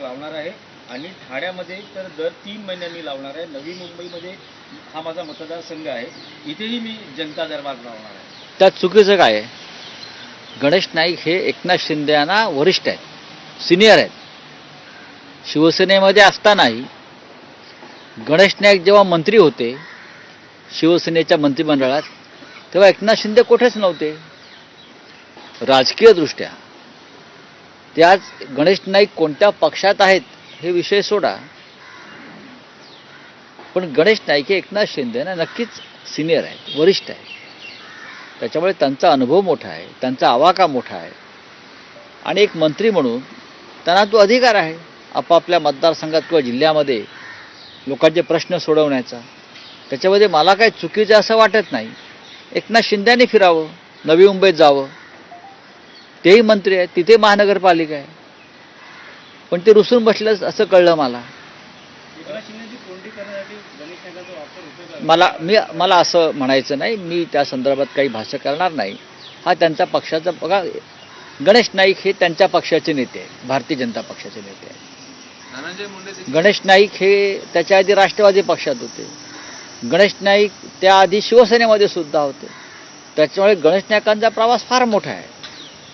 लावणार आहे. आणि ठाण्यामध्ये तर दर तीन महिन्यांनी लावणार आहे. नवी मुंबईमध्ये हा माझा मतदारसंघ आहे. इथेही मी जनता दरबार लावणार आहे. त्यात चुकीचं काय आहे? गणेश नाईक हे एकनाथ शिंदे यांना वरिष्ठ आहेत. सिनियर आहेत. शिवसेनेमध्ये असतानाही गणेश नाईक जेव्हा मंत्री होते शिवसेनेच्या मंत्रिमंडळात तेव्हा एकनाथ शिंदे कुठेच नव्हते. राजकीयदृष्ट्या. ते आज गणेश नाईक कोणत्या पक्षात आहेत हे विषय सोडा. पण गणेश नाईक हे एकनाथ शिंदे ना नक्कीच सिनियर आहेत वरिष्ठ आहेत. त्याच्यामुळे त्यांचा अनुभव मोठा आहे त्यांचा आवाका मोठा आहे. आणि एक मंत्री म्हणून त्यांना तो अधिकार आहे आपापल्या मतदारसंघात किंवा जिल्ह्यामध्ये लोकांचे प्रश्न सोडवण्याचा. त्याच्यामध्ये मला काही चुकीचं असं वाटत नाही. एकनाथ शिंद्याने फिरावं नवी मुंबईत जावं तेही मंत्री आहेत तिथे महानगरपालिका आहे. पण ते रुसून बसलं असं कळलं मला. मला मी मला असं म्हणायचं नाही मी त्या संदर्भात काही भाष्य करणार नाही. हा त्यांच्या पक्षाचा बघा गणेश नाईक हे त्यांच्या पक्षाचे नेते आहेत भारतीय जनता पक्षाचे नेते आहेत. गणेश नाईक हे त्याच्या आधी राष्ट्रवादी पक्षात होते. गणेश नाईक त्याआधी शिवसेनेमध्ये सुद्धा होते. त्याच्यामुळे गणेश नाईकांचा प्रवास फार मोठा आहे.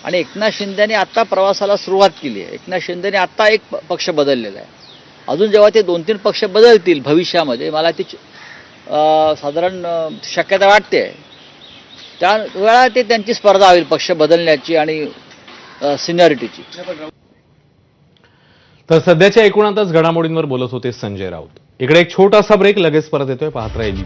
आणि एकनाथ शिंदेने आत्ता प्रवासाला सुरुवात केली आहे. एकनाथ शिंदेने आत्ता एक पक्ष बदललेला आहे. अजून जेव्हा ते दोन तीन पक्ष बदलतील भविष्यामध्ये मला ती साधारण शक्यता वाटते. त्या वेळा ते त्यांची स्पर्धा होईल पक्ष बदलण्याची आणि सिनियरिटीची. तर सध्याच्या एकूणातच घडामोडींवर बोलत होते संजय राऊत. इकडे एक छोटासा ब्रेक लगेच परत येतोय पाहत राहील